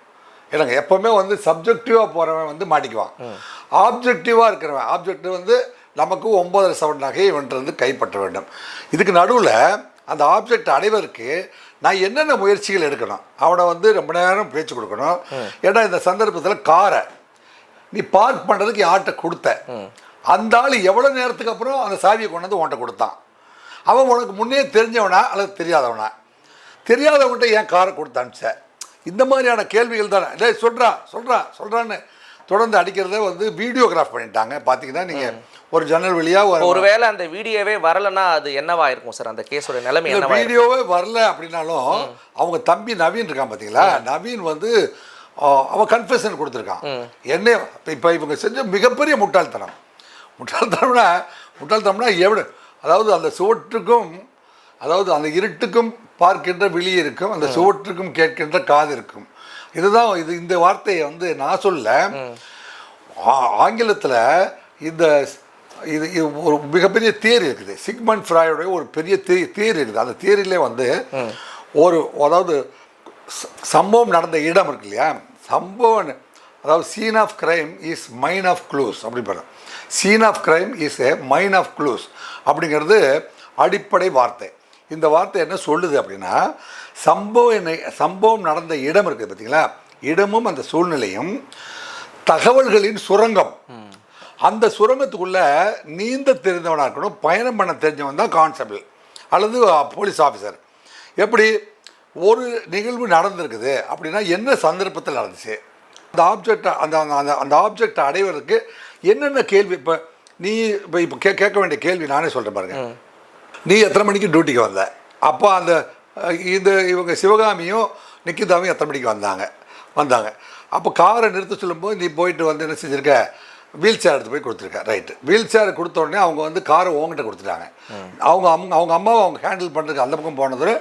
இல்லைங்க எப்பவுமே வந்து சப்ஜெக்டிவாக போகிறவன் வந்து மாட்டிக்குவான். ஆப்ஜெக்டிவாக இருக்கிறவன். ஆப்ஜெக்டிவ் வந்து நமக்கு ஒன்பதரை சவன் நகையை வென்றது கைப்பற்ற வேண்டும். இதுக்கு நடுவில் அந்த ஆப்ஜெக்ட் அடைவதற்கு நான் என்னென்ன முயற்சிகள் எடுக்கணும்? அவனை வந்து ரொம்ப நேரம் பேச்சு கொடுக்கணும். ஏன்னா இந்த சந்தர்ப்பத்தில் காரை. நீ பார்க் பண்ணுறதுக்கு யார்கிட்ட கொடுத்த. அந்த ஆள் எவ்வளோ நேரத்துக்கு அப்புறம் அந்த சாவியை கொண்டு வந்து உன்கிட்ட கொடுத்தான். அவன் உனக்கு முன்னே தெரிஞ்சவனா அல்லது தெரியாதவனா? தெரியாதவன்கிட்ட ஏன் காரை கொடுத்து அனுப்பிச்ச? இந்த மாதிரியான கேள்விகள் தானே. டேய் சொல்கிறா சொல்கிறா சொல்கிறான்னு தொடர்ந்து அடிக்கிறத வந்து வீடியோகிராஃப் பண்ணிட்டாங்க. பார்த்தீங்கன்னா நீங்கள் ஒரு ஜன்னல் வழியாக ஒரு ஒருவேளை அந்த வீடியோவே வரலன்னா அது என்னவா இருக்கும் சார்? அந்த கேஸோட நிலைமை இருக்கும்? வீடியோவே வரல அப்படின்னாலும் அவங்க தம்பி நவீன் இருக்கான் பார்த்தீங்களா நவீன் வந்து அவன் கன்ஃபெஷன் கொடுத்துருக்கான். என்ன இப்போ இவங்க செஞ்ச மிகப்பெரிய முட்டாள்தனம். முட்டாள்தனம்னா முட்டாள்தனம்னா எவ்வளோ அதாவது அந்த சுவற்றுக்கும் அதாவது அந்த இருட்டுக்கும் பார்க்கின்ற விழி இருக்கும் அந்த சுவற்றுக்கும் கேட்கின்ற காது இருக்கும். இதுதான் இது இந்த வார்த்தையை வந்து நான் சொல்ல ஆங்கிலத்தில் இந்த இது இது ஒரு மிகப்பெரிய தேர் இருக்குது. சிக்மண்ட் ஃப்ராயோடைய ஒரு பெரிய தே தேர் இருக்குது. அந்த தேரிலே வந்து ஒரு அதாவது ச- சம்பவம் நடந்த இடம் இருக்கு இல்லையா? சம்பவம் அதாவது scene of crime is mine of clues அப்படி பாருங்க scene of crime is a mine of clues அப்படிங்கிறது அடிப்படை வார்த்தை. இந்த வார்த்தை என்ன சொல்லுது அப்படின்னா சம்பவம் என்ன- சம்பவம் நடந்த இடம் இருக்குது பார்த்தீங்களா? இடமும் அந்த சூழ்நிலையும் தகவல்களின் சுரங்கம். அந்த சுரங்கத்துக்குள்ள நீந்த தெரிந்தவனாக இருக்கணும் பயணம் பண்ண தெரிஞ்சவன் தான் கான்ஸ்டபிள் அல்லது போலீஸ் ஆஃபீஸர் எப்படி? ஒரு நிகழ்வு நடந்திருக்குது அப்படின்னா என்ன சந்தர்ப்பத்தில் நடந்துச்சு? அந்த ஆப்ஜெக்ட் அந்த அந்த- அந்த ஆப்ஜெக்டை அடைவதற்கு என்னென்ன கேள்வி இப்போ நீ இப்போ இப்போ கே கேட்க வேண்டிய கேள்வி நானே சொல்கிறேன் பாருங்க. நீ எத்தனை மணிக்கு டியூட்டிக்கு வந்த? அப்போ அந்த இது இவங்க சிவகாமியும் நிக்கிதாவும் எத்தனை மணிக்கு வந்தாங்க? வந்தாங்க. அப்போ காரை நிறுத்த சொல்லும்போது நீ போயிட்டு வந்து என்ன செஞ்சுருக்க? வீல் சேர் எடுத்து போய் கொடுத்துருக்கேன் ரைட்டு வீல் சேர் கொடுத்த உடனே அவங்க வந்து காரை உங்ககிட்ட கொடுத்துட்டாங்க. அவங்க அம் அவங்க அம்மாவை அவங்க ஹேண்டில் பண்ணுறதுக்கு அந்த பக்கம் போனது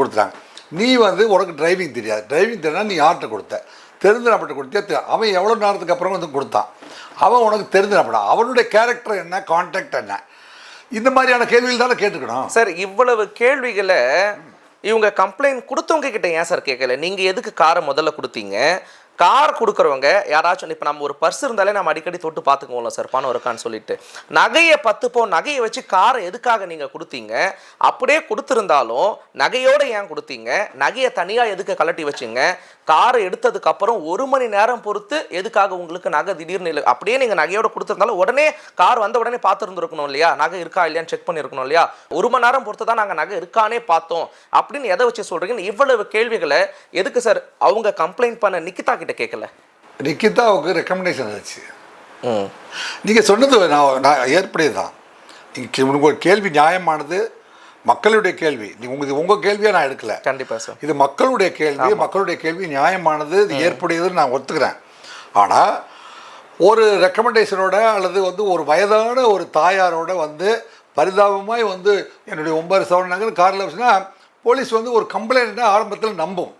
கொடுத்துட்டாங்க. நீ வந்து உனக்கு டிரைவிங் தெரியாது. டிரைவிங் தெரியாது நீ யார்கிட்ட கொடுத்த? தெரிஞ்ச நபர்கிட்ட கொடுத்தே அவன் எவ்வளோ நேரத்துக்கு அப்புறம் வந்து கொடுத்தான். அவன் உனக்கு தெரிஞ்ச நபடா அவனுடைய கேரக்டர் என்ன? கான்டாக்ட் என்ன? இந்த மாதிரியான கேள்விகள் தானே கேட்டுக்கணும். சார் இவ்வளவு கேள்விகளை இவங்க கம்ப்ளைண்ட் கொடுத்தவங்க கிட்ட ஏன் சார் கேட்கல? நீங்கள் எதுக்கு காரை முதல்ல கொடுத்தீங்க? கார் கொடுக்குறவங்க யாராச்சும் இப்போ நம்ம ஒரு பர்ஸ் இருந்தாலே நம்ம அடிக்கடி தொட்டு பார்த்துக்குவோம்ல சார் பணம் இருக்கான்னு சொல்லிட்டு. நகையை பத்து போ நகையை வச்சு காரை எதுக்காக நீங்கள் கொடுத்தீங்க? அப்படியே கொடுத்துருந்தாலும் நகையோட ஏன் கொடுத்தீங்க? நகையை தனியாக எதுக்கு கலட்டி வச்சுங்க? காரை எடுத்ததுக்கு அப்புறம் ஒரு மணி நேரம் பொறுத்து எதுக்காக உங்களுக்கு நகை திடீர்னு இல்லை அப்படியே நீங்கள் நகையோட கொடுத்துருந்தாலும் உடனே கார் வந்த உடனே பார்த்துருந்துருக்கணும் இல்லையா? நகை இருக்கா இல்லையான்னு செக் பண்ணியிருக்கணும் இல்லையா? ஒரு மணி நேரம் பொறுத்து தான் நாங்கள் நகை இருக்கானே பார்த்தோம். அப்படின்னு எதை வச்சு சொல்றீங்க இவ்வளவு கேள்விகளை எதுக்கு சார் அவங்க கம்ப்ளைண்ட் பண்ண நிக்கிதா கிட்ட கேட்கல நிக்கிதாவுக்கு ரெக்கமெண்டேஷன் ம். நீங்கள் சொன்னது நான் நான் ஏற்புடையது தான் நீங்கள் கேள்வி நியாயமானது மக்களுடைய கேள்வி. நீ உங்கள் கேள்வியை நான் எடுக்கல. கண்டிப்பா சார் இது மக்களுடைய கேள்வி மக்களுடைய கேள்வி நியாயமானது இது ஏற்புடையதுன்னு நான் ஒத்துக்கிறேன். ஆனால் ஒரு ரெக்கமெண்டேஷனோட அல்லது வந்து ஒரு வயதான ஒரு தாயாரோட வந்து பரிதாபமாய் வந்து என்னுடைய ஒன்பது சவரன் காரில் வச்சுன்னா போலீஸ் வந்து ஒரு கம்ப்ளைண்ட்டை ஆரம்பத்தில் நம்பும்.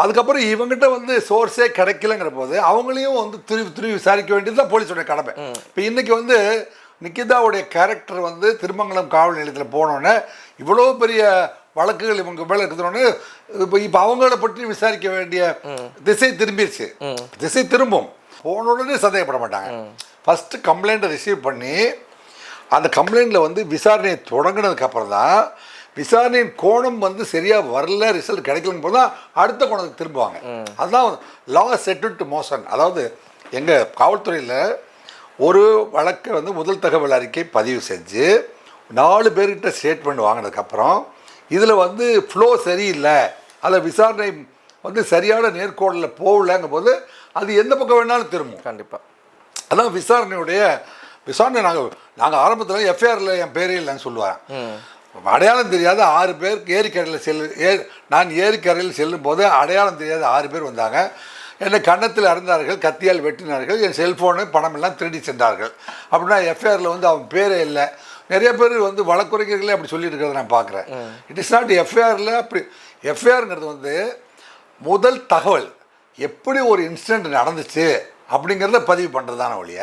அதுக்கப்புறம் இவங்ககிட்ட வந்து சோர்ஸே கிடைக்கலங்கிற போது அவங்களையும் வந்து துருவி துருவி விசாரிக்க வேண்டியது தான் போலீஸோட கடமை. இப்போ இன்னைக்கு வந்து நிக்கிதாவுடைய கேரக்டர் வந்து திருமங்கலம் காவல் நிலையத்தில் போனோன்னே இவ்வளோ பெரிய வழக்குகள் இவங்க மேலே இருக்கிறோன்னு இப்போ இப்போ அவங்கள பற்றி விசாரிக்க வேண்டிய திசை திரும்பிடுச்சு திசை திரும்பும். போன உடனே சந்தேகப்பட மாட்டாங்க. ஃபஸ்ட்டு கம்ப்ளைண்ட்டை ரிசீவ் பண்ணி அந்த கம்ப்ளைண்ட்டில் வந்து விசாரணையை தொடங்கினதுக்கு அப்புறம் தான் விசாரணையின் கோணம் வந்து சரியாக வரல ரிசல்ட் கிடைக்கலன்னு போது தான் அடுத்த கோணத்துக்கு திரும்புவாங்க. அதுதான் லா செட்டு டு மோசன் அதாவது எங்கள் காவல்துறையில் ஒரு வழக்கை வந்து முதல் தகவல் அறிக்கை பதிவு செஞ்சு நாலு பேர்கிட்ட ஸ்டேட்மெண்ட் வாங்கினதுக்கப்புறம் இதில் வந்து ஃப்ளோ சரியில்லை. அதில் விசாரணை வந்து சரியான நேர்கோடில் போகலங்கும் போது அது எந்த பக்கம் வேணாலும் திரும்பும். கண்டிப்பா. அதான் விசாரணையுடைய விசாரணை நாங்கள் நாங்கள் ஆரம்பத்தில் எஃப்ஐஆரில் என் பேரே இல்லைன்னு சொல்லுவேன் அடையாளம் தெரியாத ஆறு பேர் ஏரிக்கரையில் செல்லு ஏ நான் ஏரிக்கரையில் செல்லும் போது அடையாளம் தெரியாத ஆறு பேர் வந்தாங்க. என்னை கன்னத்தில் அறந்தார்கள் கத்தியால் வெட்டினார்கள் என் செல்ஃபோனு பணம் எல்லாம் திருடி சென்றார்கள். அப்படின்னா எஃப்ஐஆரில் வந்து அவன் பேரே இல்லை. நிறைய பேர் வந்து வழக்குரைஞர்களே அப்படி சொல்லிட்டு இருக்கிறத நான் பார்க்குறேன். இட் இஸ் நாட் எஃப்ஐஆரில் அப்படி எஃப்ஐஆருங்கிறது வந்து முதல் தகவல். எப்படி ஒரு இன்சிடென்ட் நடந்துச்சு அப்படிங்கிறத பதிவு பண்ணுறது தானே ஒழிய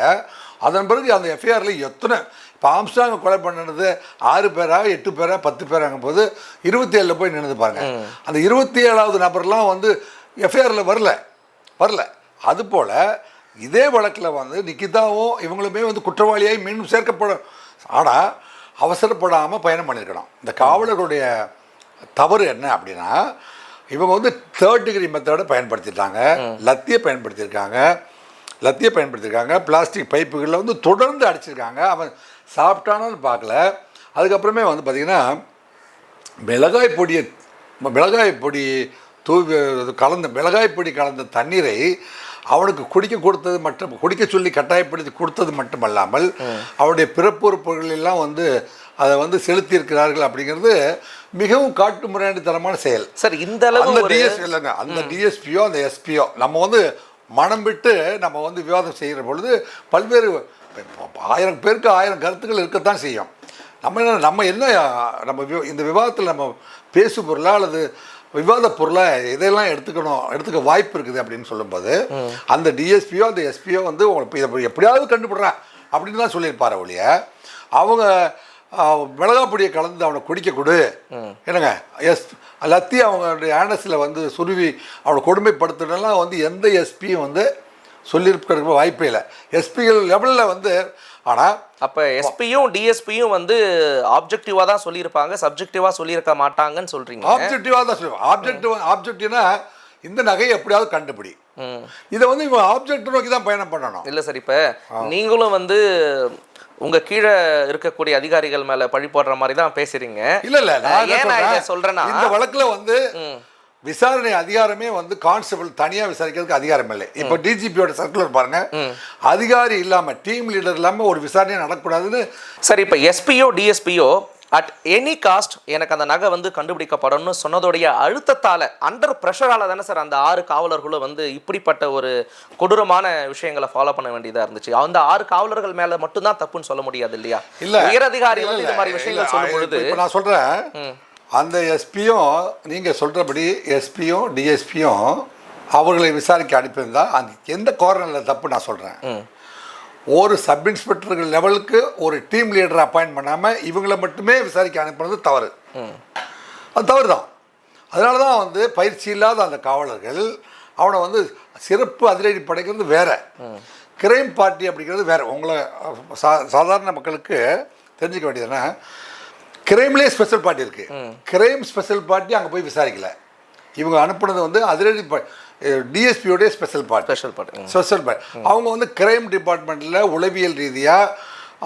அதன் பிறகு அந்த எஃப்ஐஆரில் எத்தனை இப்போ ஆம்ஸ்டாங் கொலை பண்ணது ஆறு பேரா எட்டு பேரா பத்து பேராங்கும் போது இருபத்தி ஏழில் போய் நின்றுது பாருங்க. அந்த இருபத்தி ஏழாவது நபர்லாம் வந்து எஃப்ஐஆரில் வரல. வரல. அதுபோல் இதே வழக்கில் வந்து நிக்கிதாவும் இவங்களுமே வந்து குற்றவாளியாய் மீண்டும் சேர்க்கப்படும் ஆனால் அவசரப்படாமல் பயணம் பண்ணியிருக்கணும் இந்த காவலர்களுடைய தவறு என்ன அப்படின்னா இவங்க வந்து தேர்ட் டிகிரி மெத்தடை பயன்படுத்திட்டாங்க. லத்தியை பயன்படுத்தியிருக்காங்க லத்தியை பயன்படுத்தியிருக்காங்க பிளாஸ்டிக் பைப்புகளில் வந்து தொடர்ந்து அடிச்சிருக்காங்க. அவன் சாப்பிட்டானு பார்க்கல. அதுக்கப்புறமே வந்து பார்த்திங்கன்னா மிளகாய் பொடியை மிளகாய் பொடி தூவி கலந்த மிளகாய் பொடி கலந்த தண்ணீரை அவனுக்கு குடிக்க கொடுத்தது மட்டும் குடிக்க சொல்லி கட்டாயப்படுத்தி கொடுத்தது மட்டுமல்லாமல் அவருடைய பிறப்புறுப்புகள் எல்லாம் வந்து அதை வந்து செலுத்தியிருக்கிறார்கள் அப்படிங்கிறது மிகவும் காட்டு முறையாண்டித்தனமான செயல். சார் இந்த அளவு அந்த டிஎஸ்பி இல்லைங்க அந்த டிஎஸ்பியோ அந்த எஸ்பியோ நம்ம வந்து மனம் விட்டு நம்ம வந்து விவாதம் செய்கிற பொழுது பல்வேறு ஆயிரம் பேருக்கு ஆயிரம் கருத்துக்கள் இருக்கத்தான் செய்யும். நம்ம என்ன நம்ம என்ன நம்ம வி- இந்த விவாதத்தில் நம்ம பேசு பொருளா அல்லது விவாத பொருளா இதெல்லாம் எடுத்துக்கணும் எடுத்துக்க வாய்ப்பு இருக்குது அப்படின்னு சொல்லும்போது அந்த டிஎஸ்பியோ அந்த எஸ்பியோ வந்து உங்களுக்கு இதை எப்படியாவது கண்டுபிடுறேன் அப்படின்னு தான் சொல்லியிருப்பாரு ஒழிய அவங்க பொடியை கலந்து அவனை குடிக்க கொடு. என்னங்க? எஸ் லத்தி அவங்களுடைய ஆனஸில் வந்து சுருவி அவனை கொடுமைப்படுத்துனெல்லாம் வந்து எந்த எஸ்பியும் வந்து சொல்லியிருக்க வாய்ப்பே இல்லை. எஸ்பிகள் லெவலில் வந்து ஆனால் அப்ப எஸ்பியும் டிஎஸ்பியும் வந்து ஆப்ஜெக்டிவா தான் சொல்லியிருப்பாங்க சப்ஜெக்டிவா சொல்லியிருக்க மாட்டாங்கன்னு சொல்றீங்க. ஆப்ஜெக்டிவாக தான் சொல்லுவேன். ஆப்ஜெக்டிவ் ஆப்ஜெக்டிவ்னா இந்த நகையை எப்படியாவது கண்டுபிடி. இதை வந்து இவன் ஆப்ஜெக்ட் நோக்கி தான் பயணம் பண்ணணும். இல்ல சார் இப்ப நீங்களும் வந்து உங்க கீழே இருக்கக்கூடிய அதிகாரிகள் மேல பழி போடுற மாதிரி தான் பேசுறீங்க. இல்ல இல்ல நான் சொல்றேன்னா இந்த வழக்குல வந்து. விசாரணை அதிகாரமே வந்து கான்ஸ்டபிள் தனியா விசாரிக்கிறதுக்கு அதிகாரம் இல்லை. இப்போ டிஜிபியோட சர்க்குலர் பாருங்க. அதிகாரி இல்லாம டீம் லீடர் இல்லாம ஒரு விசாரணையே நடக்கக்கூடாதுன்னு சரி இப்போ எஸ்பியோ டிஎஸ்பியோ அட் எனி காஸ்ட் எனக்கு அந்த நகை வந்து கண்டுபிடிக்கப்படணும்னு சொன்னதோடைய அழுத்தத்தால அண்டர் ப்ரெஷரால தானே சார் அந்த ஆறு காவலர்களும் வந்து இப்படிப்பட்ட ஒரு கொடூரமான விஷயங்களை ஃபாலோ பண்ண வேண்டியதா இருந்துச்சு. அந்த ஆறு காவலர்கள் மேல மட்டும்தான் தப்புன்னு சொல்ல முடியாது இல்லையா? இல்ல. உயர் அதிகாரி இல்ல, வந்து இந்த மாதிரி விஷயங்கள் சொல்லும் பொழுது நான் சொல்றேன். அந்த எஸ்பியும் நீங்க சொல்றபடி எஸ்பியும் டிஎஸ்பியும் அவர்களை விசாரிக்க அனுப்பியிருந்தா அந்த எந்த கார்னரில் தப்பு நான் சொல்றேன். ம். ஒரு சப் இன்ஸ்பெக்டர்கள் லெவலுக்கு ஒரு டீம் லீடரை அப்பாயிண்ட் பண்ணாமல் இவங்களை மட்டுமே விசாரிக்க அனுப்புறது தவறு. அது தவறு தான் அதனால தான் வந்து பயிற்சி இல்லாத அந்த காவலர்கள் அவனை வந்து சிறப்பு அதிரடி படைக்கிறது வேற. கிரைம் பார்ட்டி அப்படிங்கிறது வேற. உங்களை சா சாதாரண மக்களுக்கு தெரிஞ்சுக்க வேண்டியதுன்னா கிரைம்லேயே ஸ்பெஷல் பார்ட்டி இருக்கு. கிரைம் ஸ்பெஷல் பார்ட்டி அங்கே போய் விசாரிக்கல. இவங்க அனுப்புனது வந்து அதிரடி டிஎஸ்பியோடைய ஸ்பெஷல் பார்ட்டி ஸ்பெஷல் பாட்டு ஸ்பெஷல் பேட் அவங்க வந்து கிரைம் டிபார்ட்மெண்ட்டில் உளவியல் ரீதியாக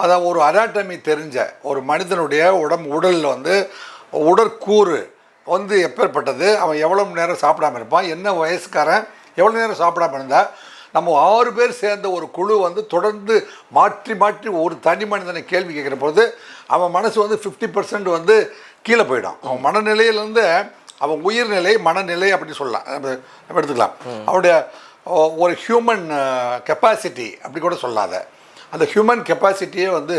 அதான் ஒரு அனாட்டமி தெரிஞ்ச ஒரு மனிதனுடைய உடம்பு உடலில் வந்து உடற்கூறு வந்து எப்பேற்பட்டது அவன் எவ்வளோ நேரம் சாப்பிடாம இருப்பான் என்ன வயசுக்காரன் எவ்வளோ நேரம் சாப்பிடாம இருந்தா நம்ம ஆறு பேர் சேர்ந்த ஒரு குழு வந்து தொடர்ந்து மாற்றி மாற்றி ஒரு தனி மனிதனை கேள்வி கேட்குற பொழுது அவன் மனசு வந்து ஃபிஃப்டி பர்சன்ட் வந்து கீழே போயிடும். அவன் மனநிலையிலேருந்து அவன் உயிர்நிலை மனநிலை அப்படி சொல்லலாம். நம்ம எடுத்துக்கலாம். அவனுடைய ஒரு ஹியூமன் கெப்பாசிட்டி அப்படி கூட சொல்லாத. அந்த ஹியூமன் கெப்பாசிட்டியே வந்து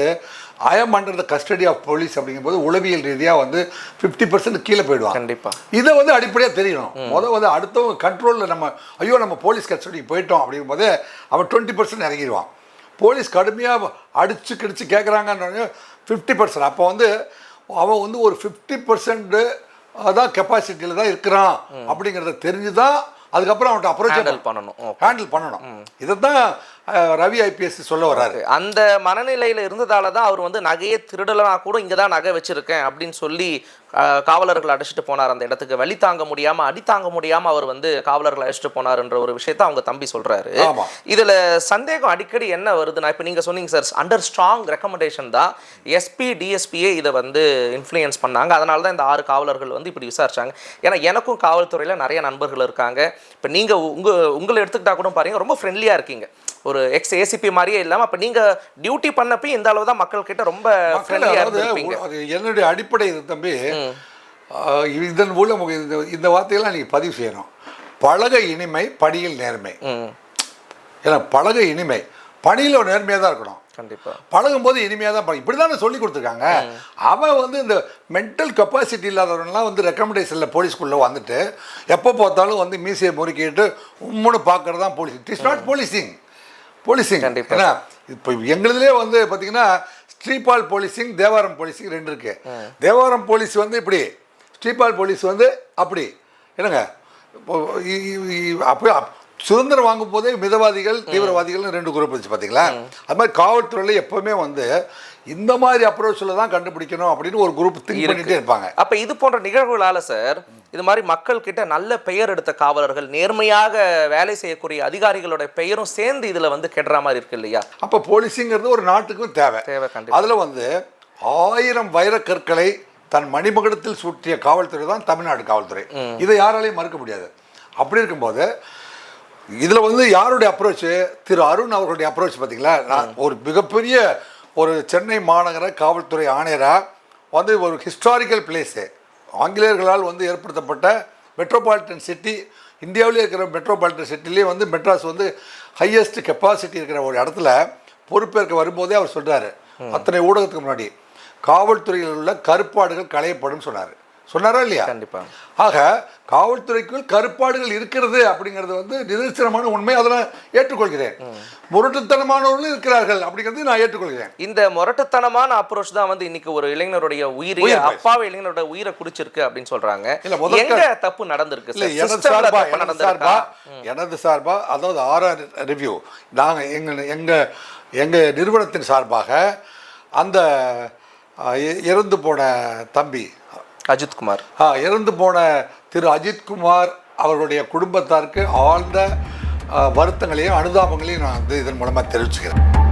I'm under the custody of police அப்படிங்கும்போது உளவியல் ரீதியாக வந்து ஃபிஃப்டி பர்சன்ட் கீழே போயிடுவான். கண்டிப்பா. இதை வந்து அடிப்படையாக தெரியணும் முதல் வந்து அடுத்தவங்க கண்ட்ரோலில் நம்ம ஐயோ நம்ம போலீஸ் கஸ்டடிக்கு போயிட்டோம் அப்படிங்கும்போது அவன் டுவெண்ட்டி பர்சன்ட் இறங்கிடுவான் போலீஸ் கடுமையாக அடிச்சு கிடிச்சு கேட்குறாங்கன்னு ஃபிஃப்டி பர்சன்ட் அப்போ வந்து அவன் வந்து ஒரு ஃபிஃப்டி பர்சன்ட் அதான் கெப்பாசிட்டியில் தான் இருக்கிறான் அப்படிங்கிறத தெரிஞ்சு தான் அதுக்கப்புறம் அவன்கிட்ட அப்ரோச் ஹேண்டில் பண்ணணும். ஹேண்டில் பண்ணணும். இதை தான் ரவி ஐபிஎஸ் சொல்ல வர்றாரு. அந்த மனநிலையில இருந்ததால தான் அவர் வந்து நகையே திருடலனா கூட இங்க தான் நகை வச்சிருக்கேன் அப்படின்னு சொல்லி காவலர்கள் அழைச்சிட்டு போனார் அந்த இடத்துக்கு. வழி தாங்க முடியாம அடி தாங்க முடியாம அவர் வந்து காவலர்கள் அழைச்சிட்டு போனாருன்ற ஒரு விஷயத்த அவங்க தம்பி சொல்றாரு. இதுல சந்தேகம் அடிக்கடி என்ன வருதுன்னா இப்போ நீங்க சொன்னீங்க சார் அண்டர் ஸ்ட்ராங் ரெக்கமெண்டேஷன் தான் எஸ்பி டிஎஸ்பியே இதை வந்து இன்ஃப்ளூயன்ஸ் பண்ணாங்க. அதனால தான் இந்த ஆறு காவலர்கள் வந்து இப்படி விசாரிச்சாங்க. ஏன்னா எனக்கும் காவல்துறையில நிறைய நண்பர்கள் இருக்காங்க. இப்போ நீங்க உங்க உங்களை எடுத்துக்கிட்டா கூட பாருங்க ரொம்ப ஃப்ரெண்ட்லியா இருக்கீங்க. ஒரு எக்ஸ் ஏசிபி மாதிரியே இல்லாம அப்ப நீங்க டியூட்டி பண்ணப்ப இந்த அளவு தான் மக்கள் கிட்ட ரொம்ப இருந்திருப்பீங்க. என்னுடைய அடிப்படை இது தம்பி. இதன் மூலம் இந்த இந்த வார்த்தையெல்லாம் நீங்கள் பதிவு செய்யணும். பழக இனிமை பணியில் நேர்மை. ஏன்னா பழக இனிமை. பணியில் நேர்மையாக தான் இருக்கணும். கண்டிப்பா. பழகும்போது இனிமையாக தான் பழகும் இப்படி தானே சொல்லி கொடுத்துருக்காங்க அவன் வந்து இந்த மென்டல் கெப்பாசிட்டி இல்லாதவன்லாம் வந்து ரெக்கமெண்டேஷனில் போலீஸ்குள்ளே வந்துட்டு எப்போ பார்த்தாலும் வந்து மீசையை முறுக்கிட்டு உம்முன்னு பார்க்கறது தான் police it is not policing policing கண்டிப்பா. ஏன்னா இப்போ எங்களுதுலேயே வந்து பார்த்தீங்கன்னா ஸ்ரீபால் போலீசிங் தேவாரம் போலீசிங் ரெண்டு இருக்கு. தேவாரம் போலீஸ் வந்து இப்படி ஸ்ரீபால் போலீஸ் வந்து அப்படி. என்னங்க? அப்போ அப்- சுதந்திரம் வாங்கும் போதே மிதவாதிகள் தீவிரவாதிகள்னு ரெண்டு குரூப் இருந்துச்சு பார்த்தீங்களா அது மாதிரி காவல்துறையில் எப்பவுமே வந்து இந்த மாதிரி அப்ரோச்சில் தான் கண்டுபிடிக்கணும் அப்படின்னு ஒரு குரூப் திங்க் பண்ணிட்டே இருப்பாங்க. அப்ப இது போன்ற நிகழ்வுகளால சார் இது மாதிரி மக்கள் கிட்ட நல்ல பெயர் எடுத்த காவலர்கள் நேர்மையாக வேலை செய்யக்கூடிய அதிகாரிகளோட பெயரும் சேர்ந்து இதுல வந்து கெடுற மாதிரி இருக்கு இல்லையா? அப்போ போலீஸுங்கிறது ஒரு நாட்டுக்கும் தேவை. தேவை கண்டிப்பா. அதில் வந்து ஆயிரம் வைரக்கற்களை தன் மணிமகுடத்தில் சூட்டிய காவல்துறை தான் தமிழ்நாடு காவல்துறை. இதை யாராலையும் மறுக்க முடியாது. அப்படி இருக்கும்போது இதில் வந்து யாருடைய அப்ரோச் திரு அருண் அவர்களுடைய அப்ரோச் பார்த்தீங்களா நான் ஒரு மிகப்பெரிய ஒரு சென்னை மாநகர காவல்துறை ஆணையராக வந்து ஒரு ஹிஸ்டாரிக்கல் பிளேஸு ஆங்கிலேயர்களால் வந்து ஏற்படுத்தப்பட்ட மெட்ரோபாலிட்டன் சிட்டி இந்தியாவிலே இருக்கிற மெட்ரோபாலிட்டன் சிட்டிலே வந்து மெட்ராஸ் வந்து ஹையஸ்ட் கெப்பாசிட்டி இருக்கிற ஒரு இடத்துல பொறுப்பேற்க வரும்போதே அவர் சொல்றாரு. அத்தனை ஊடகத்துக்கு முன்னாடி. காவல்துறையில் உள்ள கருப்பாடுகள் களையப்படும் சொன்னார். சொன்னாரா இல்லையா? கண்டிப்பா. ஆக காவல்துறைக்குள் கருப்பாடுகள் இருக்கிறது அப்படிங்கிறது வந்து நிதர்சனமான உண்மை. அதை நான் ஏற்றுக்கொள்கிறேன் முரட்டுத்தனமானவர்களும் இருக்கிறார்கள் அப்படிங்கிறது நான் ஏற்றுக்கொள்கிறேன். இந்த முரட்டுத்தனமான அப்ரோச் தான் வந்து இன்னைக்கு ஒரு இளைஞருடைய உயிரை. அப்பாவை இளைஞரோட உயிரை குடிச்சிருக்கு அப்படின்னு சொல்றாங்க. எங்க தப்பு நடந்திருக்கு எனது சார்பா எனது சார்பா எனது சார்பா அதாவது ஆர்ஆர் ரிவ்யூ நாங்கள் எங்கள் எங்கள் எங்கள் நிறுவனத்தின் சார்பாக அந்த இறந்து போன தம்பி அஜித்குமார். ஆ, இறந்து போன திரு அஜித்குமார் அவர்களுடைய குடும்பத்தாருக்கு ஆழ்ந்த வருத்தங்களையும் அனுதாபங்களையும் நான் வந்து இதன் மூலமாக தெரிவிச்சுக்கிறேன்.